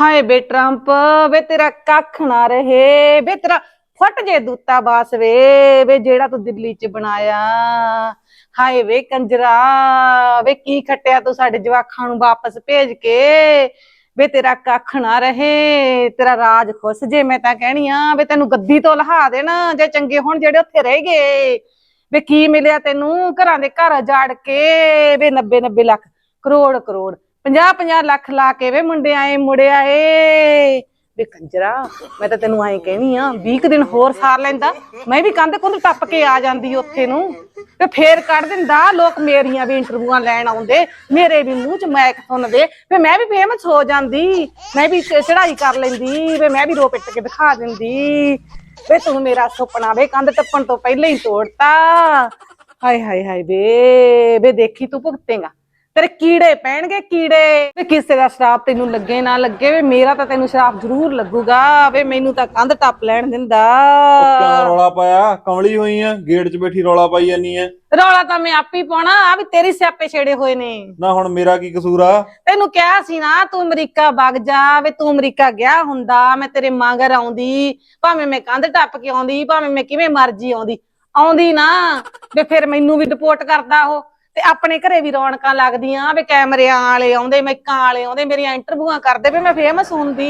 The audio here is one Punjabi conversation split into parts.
ਹਾਏ ਬੇ ਟਰੰਪ, ਵੇ ਤੇਰਾ ਕੱਖ ਨਾ ਰਹੇ, ਵੇ ਤੇਰਾ ਫਟ ਜੇ ਦੂਤਾ ਬਾਸ ਵੇ ਵੇ ਜਿਹੜਾ ਤੂੰ ਦਿੱਲੀ ਚ ਬਣਾਇਆ। ਹਾਏ ਵੇ ਕੰਜਰਾ, ਵੇ ਕੀ ਖੱਟਿਆ ਤੂੰ ਸਾਡੇ ਜਵਾਖਾਂ ਨੂੰ ਵਾਪਸ ਭੇਜ ਕੇ। ਵੇ ਤੇਰਾ ਕੱਖ ਨਾ ਰਹੇ, ਤੇਰਾ ਰਾਜ ਖੁੱਸ ਜੇ ਮੈਂ ਤਾਂ ਕਹਿਣੀ ਆ, ਵੇ ਤੈਨੂੰ ਗੱਦੀ ਤੋਂ ਲਹਾ ਦੇਣਾ, ਜੇ ਚੰਗੇ ਹੋਣ ਜਿਹੜੇ ਉੱਥੇ ਰਹਿ ਗਏ। ਵੇ ਕੀ ਮਿਲਿਆ ਤੈਨੂੰ ਘਰਾਂ ਦੇ ਘਰ ਜਾੜ ਕੇ, ਵੇ 90 90 ਲੱਖ ਕਰੋੜ ਕਰੋੜ। 50 50 ਲੱਖ ਲਾ ਕੇ ਵੇ ਮੁੰਡੇ ਆਏ ਮੁੜੇ ਆਏ। ਵੇ ਕੰਜਰਾ, ਮੈਂ ਤਾਂ ਤੈਨੂੰ ਐਂ ਕਹਿਣੀ ਆ 20 ਕੁ ਦਿਨ ਹੋਰ ਸਾਰ ਲੈਂਦਾ, ਮੈਂ ਵੀ ਕੰਧ ਕੁੰਧ ਟੱਪ ਕੇ ਆ ਜਾਂਦੀ ਉੱਥੇ ਨੂੰ। ਤੇ ਫੇਰ ਕੱਢ ਦਿੰਦਾ, ਲੋਕ ਮੇਰੀਆਂ ਵੀ ਇੰਟਰਵਿਊਆਂ ਲੈਣ ਆਉਂਦੇ, ਮੇਰੇ ਵੀ ਮੂੰਹ 'ਚ ਮੈਕ ਸੁਣਦੇ। ਵੇ ਮੈਂ ਵੀ ਫੇਮਸ ਹੋ ਜਾਂਦੀ, ਮੈਂ ਵੀ ਚੜਾਈ ਕਰ ਲੈਂਦੀ, ਵੇ ਮੈਂ ਵੀ ਰੋ ਪਿੱਟ ਕੇ ਦਿਖਾ ਦਿੰਦੀ। ਵੇ ਤੂੰ ਮੇਰਾ ਸੁਪਨਾ ਵੇ ਕੰਧ ਟੱਪਣ ਤੋਂ ਪਹਿਲਾਂ ਹੀ ਤੋੜਤਾ। ਹਾਏ ਹਾਏ ਹਾਏ, ਵੇ ਵੇ ਦੇਖੀ ਤੂੰ ਭੁਗਤੇਗਾ। ਤੇਰੇ ਕੀੜੇ ਪੈਣਗੇ ਕੀੜੇ। ਵੇ ਕਿਸੇ ਦਾ ਸ਼ਰਾਪ ਤੈਨੂੰ ਲੱਗੇ ਨਾ ਲੱਗੇ ਵੇ ਮੇਰਾ ਤਾਂ ਤੈਨੂੰ ਸ਼ਰਾਪ ਜ਼ਰੂਰ ਲੱਗੂਗਾ। ਵੇ ਮੈਨੂੰ ਤਾਂ ਕੰਧ ਟੱਪ ਲੈਣ ਦਿੰਦਾ। ਕਿਉਂ ਰੌਲਾ ਪਾਇਆ? ਕਮਲੀ ਹੋਈ ਆ ਗੇਟ 'ਚ ਬੈਠੀ ਰੌਲਾ ਪਾਈ ਜਾਨੀ ਆ। ਰੌਲਾ ਤਾਂ ਮੈਂ ਆਪ ਪਾਉਣਾ ਆ ਵੀ ਤੇਰੀ ਸਿਆਪੇ ਛੇੜੇ ਹੋਏ ਨੇ। ਨਾ ਹੁਣ ਮੇਰਾ ਕੀ ਕਸੂਰ ਆ? ਤੈਨੂੰ ਕਿਹਾ ਸੀ ਨਾ ਤੂੰ ਅਮਰੀਕਾ ਵਗ ਜਾ ਵੇ ਤੂੰ ਅਮਰੀਕਾ ਗਿਆ ਹੁੰਦਾ ਮੈਂ ਤੇਰੇ ਮਗਰ ਆਉਂਦੀ। ਭਾਵੇਂ ਮੈਂ ਕੰਧ ਟੱਪ ਕੇ ਆਉਂਦੀ ਭਾਵੇਂ ਮੈਂ ਕਿਵੇਂ ਮਰਜ਼ੀ ਆਉਂਦੀ। ਆਉਂਦੀ ਨਾ ਵੇ ਫਿਰ ਮੈਨੂੰ ਵੀ ਰਿਪੋਰਟ ਕਰਦਾ ਉਹ। ਤੇ ਆਪਣੇ ਘਰੇ ਵੀ ਰੌਣਕਾਂ ਲੱਗਦੀਆਂ ਵੇ ਕੈਮਰਿਆਂ ਵਾਲੇ ਆਉਂਦੇ ਮੈਕਾਂ ਵਾਲੇ ਆਉਂਦੇ ਮੇਰੀਆਂ ਇੰਟਰਵਿਊਆਂ ਕਰਦੇ ਵੇ ਮੈਂ ਫੇਮਸ ਹੁੰਦੀ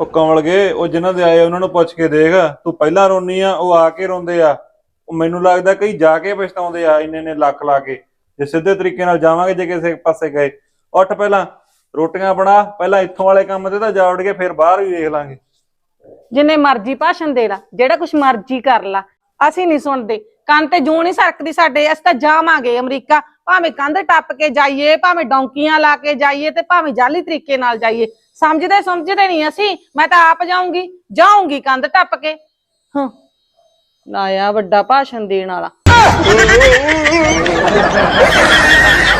ਉਹ ਕਮਲ ਗਏ ਉਹ ਜਿਨ੍ਹਾਂ ਦੇ ਆਏ ਉਹਨਾਂ ਨੂੰ ਪੁੱਛ ਕੇ ਦੇਖ ਤੂੰ ਪਹਿਲਾਂ ਰੋਨੀ ਆ ਉਹ ਆ ਕੇ ਰੋਂਦੇ ਆ। ਉਹ ਮੈਨੂੰ ਲੱਗਦਾ ਕਈ ਜਾ ਕੇ ਪਛਤਾਉਂਦੇ ਆ ਇੰਨੇ ਨੇ ਲੱਖ ਲਾ ਕੇ। ਜੇ ਸਿੱਧੇ ਤਰੀਕੇ ਨਾਲ ਜਾਵਾਂਗੇ ਜੇ ਕਿਸੇ ਪਾਸੇ ਗਏ। ਉੱਠ ਪਹਿਲਾਂ ਰੋਟੀਆਂ ਬਣਾ ਪਹਿਲਾਂ ਇੱਥੋਂ ਵਾਲੇ ਕੰਮ ਤੇ ਤਾਂ ਜਾ ਉੱਡ ਕੇ ਫਿਰ ਬਾਹਰ ਵੀ ਵੇਖ ਲਾਂਗੇ। ਜਿੰਨੇ ਮਰਜ਼ੀ ਭਾਸ਼ਣ ਦੇ ਲਾ ਜਿਹੜਾ ਕੁਛ ਮਰਜ਼ੀ ਕਰ ਲਾ। ਅਸੀਂ ਨਹੀਂ ਸੁਣਦੇ। ਕੰਨ ਤੇ ਜੂੰ ਨਹੀਂ ਸਰਕਦੀ ਸਾਡੇ ਅਸੀਂ ਤਾਂ ਜਾਵਾਂਗੇ ਅਮਰੀਕਾ। ਭਾਵੇਂ ਕੰਧ ਟੱਪ ਕੇ ਜਾਈਏ ਭਾਵੇਂ ਡੌਂਕੀਆਂ ਲਾ ਕੇ ਜਾਈਏ ਤੇ ਭਾਵੇਂ ਜਾਲੀ ਤਰੀਕੇ ਨਾਲ ਜਾਈਏ। ਸਮਝਦੇ ਸਮਝਦੇ ਨਹੀਂ ਅਸੀਂ ਮੈਂ ਤਾਂ ਆਪ ਜਾਊਂਗੀ ਜਾਊਂਗੀ ਕੰਧ ਟੱਪ ਕੇ। ਹਾਂ। ਲਾਇਆ ਵੱਡਾ ਭਾਸ਼ਣ ਦੇਣ ਵਾਲਾ।